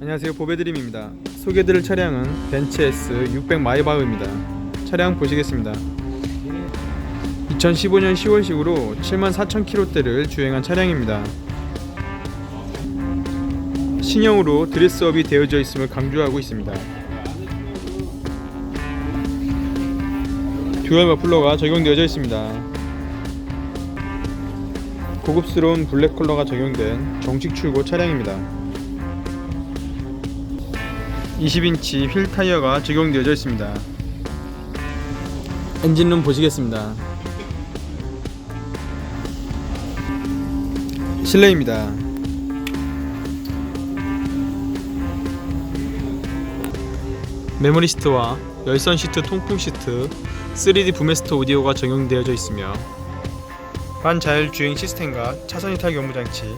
안녕하세요. 보배드림입니다. 소개드릴 차량은 벤츠 S 600 마이바흐입니다. 차량 보시겠습니다. 2015년 10월식으로 74,000km대를 주행한 차량입니다. 신형으로 드레스업이 되어져 있음을 강조하고 있습니다. 듀얼 머플러가 적용되어져 있습니다. 고급스러운 블랙 컬러가 적용된 정식 출고 차량입니다 20인치 휠 타이어가 적용되어져 있습니다. 엔진룸 보시겠습니다. 실내입니다. 메모리 시트와 열선 시트 통풍 시트, 3D 부메스터 오디오가 적용되어져 있으며 반자율 주행 시스템과 차선 이탈 경보 장치,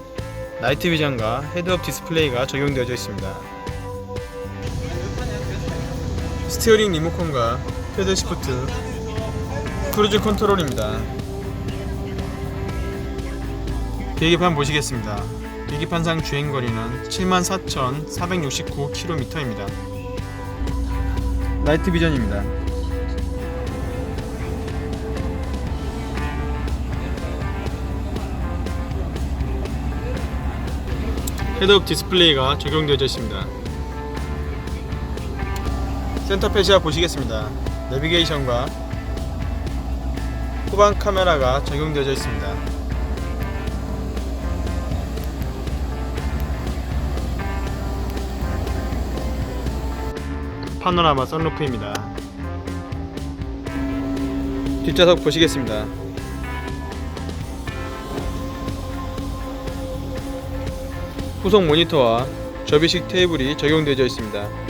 나이트 비전과 헤드업 디스플레이가 적용되어져 있습니다. 스티어링 리모컨과 패들 시프트 크루즈 컨트롤입니다. 계기판 보시겠습니다. 계기판상 주행거리는 74,469km입니다. 나이트 비전입니다. 헤드업 디스플레이가 적용되어 있습니다 센터페시아 보시겠습니다. 내비게이션과 후방 카메라가 적용되어 있습니다. 파노라마 썬루프입니다. 뒷좌석 보시겠습니다. 후속 모니터와 접이식 테이블이 적용되어 있습니다.